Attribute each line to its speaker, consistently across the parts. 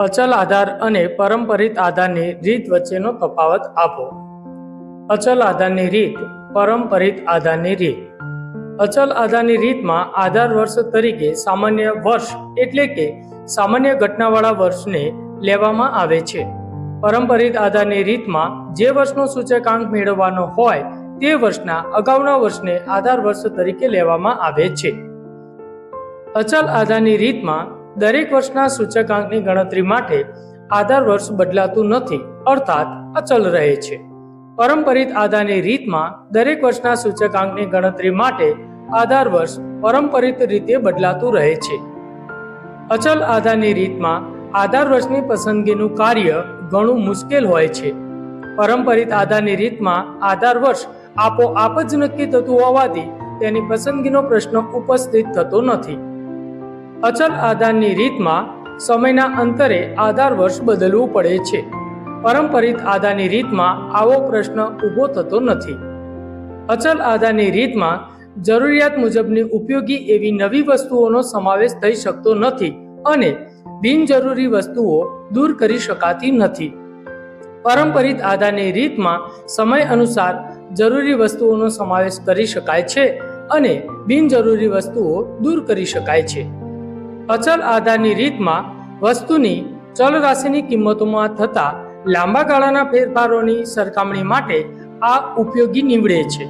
Speaker 1: અચલ આધાર અને પરંપરિત આધારની રીત વચ્ચેનો તફાવત આપો. અચલ આધારની રીત પરંપરિત આધારની રીત. અચલ આધારની રીતમાં આધાર વર્ષ તરીકે સામાન્ય વર્ષ એટલે કે સામાન્ય ઘટનાવાળા વર્ષને લેવામાં આવે છે. પરંપરિત આધારની રીતમાં જે વર્ષનો સૂચકાંક મેળવવાનો હોય તે વર્ષના અગાઉના વર્ષને આધાર વર્ષ તરીકે લેવામાં આવે છે. અચલ આધારની રીતમાં દરેક વર્ષના સૂચકાંકની ગણતરી માટે આધાર વર્ષ બદલાતું નથી, અર્થાત અચલ રહે છે. પરંપરિત આધારની રીતમાં દરેક વર્ષના સૂચકાંકની ગણતરી માટે આધાર વર્ષ પરંપરિત રીતે બદલાતું રહે છે. અચલ આધારની રીતમાં આધાર વર્ષની પસંદગીનું કાર્ય ઘણું મુશ્કેલ હોય છે. પરંપરિત આધારની રીતમાં આધાર વર્ષ આપોઆપ જ નક્કી થતું હોવાથી તેની પસંદગીનો પ્રશ્ન ઉપસ્થિત થતો નથી. અચલ આધારની રીતમાં સમયના અંતરે આધાર વર્ષ બદલવું પડે છે. પરંપરિત આધારની રીતમાં આવો પ્રશ્ન ઊભો થતો નથી. અચલ આધારની રીતમાં જરૂરિયાત મુજબની ઉપયોગી એવી નવી વસ્તુઓનો સમાવેશ થઈ શકતો નથી અને બિનજરૂરી વસ્તુઓ દૂર કરી શકાતી નથી. પરંપરિત આધારની રીતમાં સમય અનુસાર જરૂરી વસ્તુઓનો સમાવેશ કરી શકાય છે અને બિનજરૂરી વસ્તુઓ દૂર કરી શકાય છે. અચલ આધારની રીતમાં વસ્તુની ચલ રાશિની કિંમતોમાં થતા લાંબા ગાળાના ફેરફારોની સરખામણી માટે આ ઉપયોગી નીવડે છે.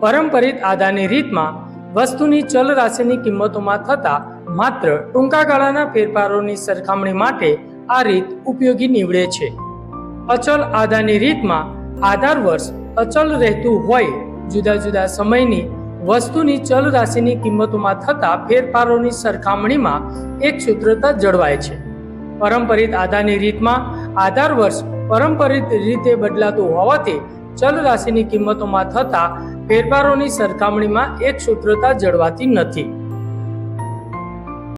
Speaker 1: પરંપરિત આધારની રીતમાં વસ્તુની ચલ રાશિની કિંમતોમાં થતા માત્ર ટૂંકા ગાળાના ફેરફારોની સરખામણી માટે આ રીત ઉપયોગી નીવડે છે. અચલ આધારની રીતમાં આધાર વર્ષ અચલ રહેતું હોય જુદા જુદા સમયની વસ્તુની ચલ રાશિની કિંમતોમાં થતા ફેરફારોની સરખામણીમાં એક સૂત્રતા જળવાય છે. પરંપરિત આધારની રીતમાં આધાર વર્ષ પરંપરિત રીતે બદલાતું હોવાથી ચલ રાશિની કિંમતોમાં થતા ફેરફારોની સરખામણીમાં એક સૂત્રતા જળવાતી નથી.